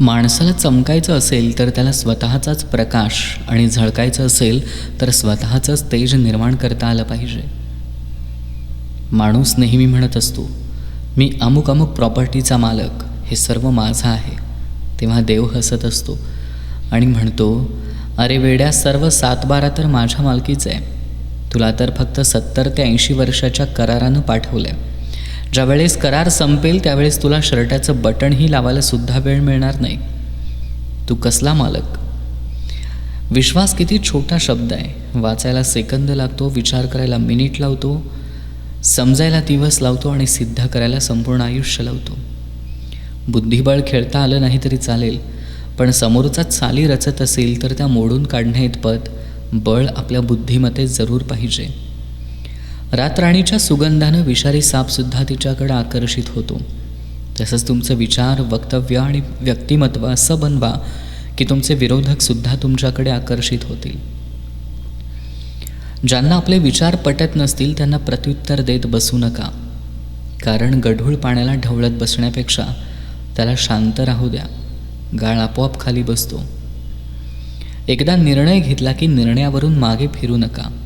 माणसाला चमकायचं असेल तर त्याला स्वतःचाच प्रकाश आणि झळकायचं असेल तर स्वतःचंच तेज निर्माण करता आलं पाहिजे. माणूस नेहमी म्हणत असतो मी अमुक अमुक प्रॉपर्टीचा मालक हे सर्व माझं आहे. तेव्हा देव हसत असतो आणि म्हणतो अरे वेड्या सर्व सातबारा तर माझ्या मालकीचं आहे. तुला तर फक्त सत्तर ते ऐंशी वर्षाच्या करारानं पाठवलं आहे ज्यावेळेस करार संपेल त्यावेळेस तुला शर्टाचं बटणही लावायला सुद्धा वेळ मिळणार नाही. तू कसला मालक? विश्वास किती छोटा शब्द आहे. वाचायला सेकंद लागतो विचार करायला मिनिट लावतो समजायला दिवस लावतो आणि सिद्ध करायला संपूर्ण आयुष्य लावतो. बुद्धिबळ खेळता आलं नाही तरी चालेल पण समोरचा चाली रचत असेल तर त्या मोडून काढण्याइतपत बळ आपल्या बुद्धीमध्ये जरूर पाहिजे. रातराणीच्या सुगंधानं विषारी सापसुद्धा तिच्याकडे आकर्षित होतो. तसंच तुमचं विचार वक्तव्य आणि व्यक्तिमत्व असं बनवा की तुमचे विरोधकसुद्धा तुमच्याकडे आकर्षित होतील. ज्यांना आपले विचार पटत नसतील त्यांना प्रत्युत्तर देत बसू नका. कारण गढूळ पाण्याला ढवळत बसण्यापेक्षा त्याला शांत राहू द्या. गाळ आपोआप खाली बसतो. एकदा निर्णय घेतला की निर्णयावरून मागे फिरू नका.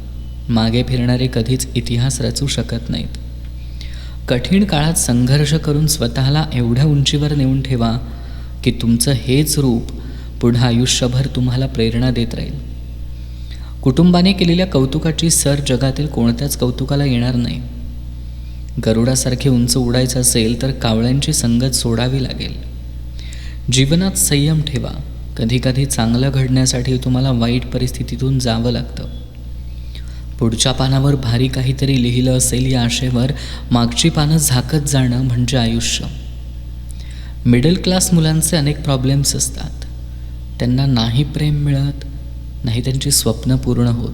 मागे फिरणारे कधीच इतिहास रचू शकत नाहीत. कठीण काळात संघर्ष करून स्वतःला एवढ्या उंचीवर नेऊन ठेवा की तुमचं हेच रूप पुढं आयुष्यभर तुम्हाला प्रेरणा देत राहील. कुटुंबाने केलेल्या कौतुकाची सर जगातील कोणत्याच कौतुकाला येणार नाही. गरुडासारखे उंच उडायचं असेल तर कावळ्यांची संगत सोडावी लागेल. जीवनात संयम ठेवा. कधीकधी चांगलं घडण्यासाठी तुम्हाला वाईट परिस्थितीतून जावं लागतं. पुढच्या पानावर भारी काहीतरी लिहिलं असेल या आशेवर मागची पानं झाकत जाणं म्हणजे आयुष्य. मिडल क्लास मुलांचे अनेक प्रॉब्लेम्स असतात. त्यांना नाही प्रेम मिळत नाही त्यांची स्वप्न पूर्ण होत.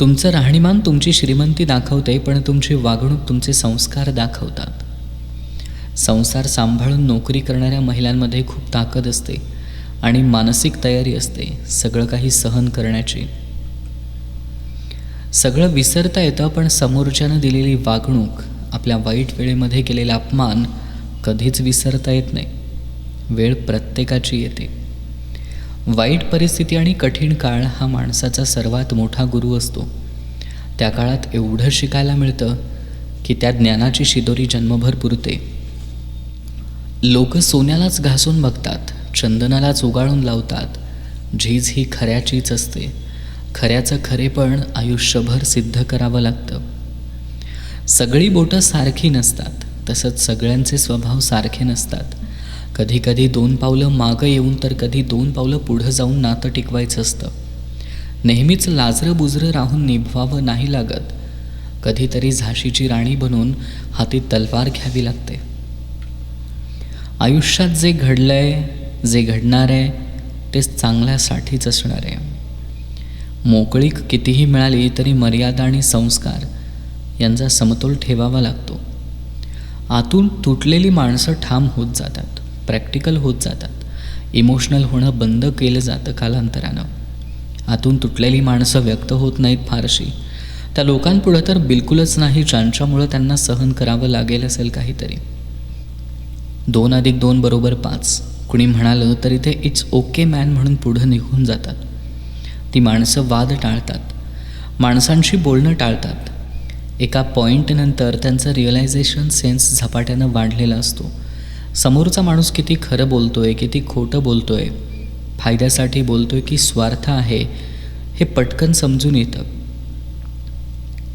तुमचं राहणीमान तुमची श्रीमंती दाखवते पण तुमची वागणूक तुमचे संस्कार दाखवतात. संसार सांभाळून नोकरी करणाऱ्या महिलांमध्ये खूप ताकद असते आणि मानसिक तयारी असते सगळं काही सहन करण्याची. सगळं विसरता येतं पण समोरच्यानं दिलेली वागणूक आपल्या वाईट वेळेमध्ये केलेला अपमान कधीच विसरता येत नाही. वेळ प्रत्येकाची येते. वाईट परिस्थिती आणि कठीण काळ हा माणसाचा सर्वात मोठा गुरु असतो. त्या काळात एवढं शिकायला मिळतं की त्या ज्ञानाची शिदोरी जन्मभर पुरते. लोक सोन्यालाच घासून बघतात चंदनालाच उगाळून लावतात झीज ही खऱ्याचीच असते. खऱ्याचं खरेपण आयुष्यभर सिद्ध करावं लागतं. सगळी बोटं सारखी नसतात तसंच सगळ्यांचे स्वभाव सारखे नसतात. कधी कधी दोन पावलं मागं येऊन तर कधी दोन पावलं पुढं जाऊन नातं टिकवायचं असतं. नेहमीच लाजरं बुजरं राहून निभवावं नाही लागत. कधीतरी झाशीची राणी बनून हाती तलवार घ्यावी लागते. आयुष्यात जे घडलंय जे घडणार आहे ते चांगल्यासाठीच असणार आहे मोकळीक कितीही मिळाली तरी मर्यादा आणि संस्कार यांचा समतोल ठेवावा लागतो. आतून तुटलेली माणसं ठाम होत जातात प्रॅक्टिकल होत जातात. इमोशनल होणं बंद केलं जातं कालांतरानं. आतून तुटलेली माणसं व्यक्त होत नाहीत फारशी. त्या लोकांपुढं तर बिलकुलच नाही ज्यांच्यामुळं त्यांना सहन करावं लागेल असेल काहीतरी. दोन अधिक दोन बरोबर पाच. कुणी म्हणालं तरी ते इट्स ओके मॅन म्हणून पुढं निघून जातात. ती माणसं वाद टाळतात. माणसांशी बोलणं टाळतात. एका पॉईंटनंतर त्यांचं रिअलायझेशन सेन्स झपाट्यानं वाढलेला असतो. समोरचा माणूस किती खरं बोलतो आहे किती खोटं बोलतो आहे फायद्यासाठी बोलतो आहे की स्वार्थ आहे हे पटकन समजून येतं.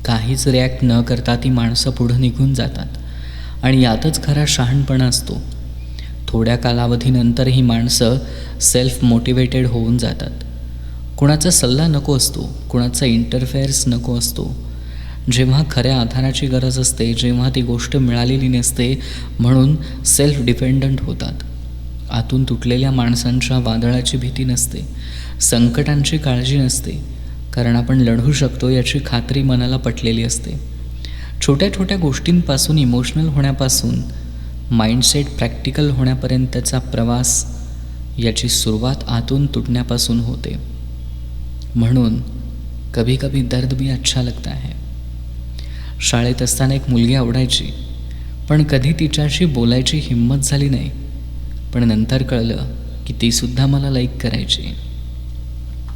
काहीच रिॲक्ट न करता ती माणसं पुढं निघून जातात. आणि यातच खरा शहाणपणा असतो. थोड्या कालावधीनंतर ही माणसं सेल्फ मोटिवेटेड होऊन जातात. कुणाचा सल्ला नको असतो कुणाचा इंटरफेअर्स नको असतो. जेव्हा खऱ्या आधाराची गरज असते जेव्हा ती गोष्ट मिळालेली नसते म्हणून सेल्फ डिपेंडंट होतात. आतून तुटलेल्या माणसांच्या वादळाची भीती नसते संकटांची काळजी नसते कारण आपण लढू शकतो याची खात्री मनाला पटलेली असते. छोट्या छोट्या गोष्टींपासून इमोशनल होण्यापासून माइंडसेट प्रॅक्टिकल होण्यापर्यंतचा प्रवास याची सुरुवात आतून तुटण्यापासून होते. म्हणून कभी कभी दर्द भी अच्छा लगता है। शाळेत असताना एक मुलगी आवडायची पण कधी तिच्याशी बोलायची हिंमत झाली नाही. पण नंतर कळलं की तीसुद्धा मला लाईक करायची.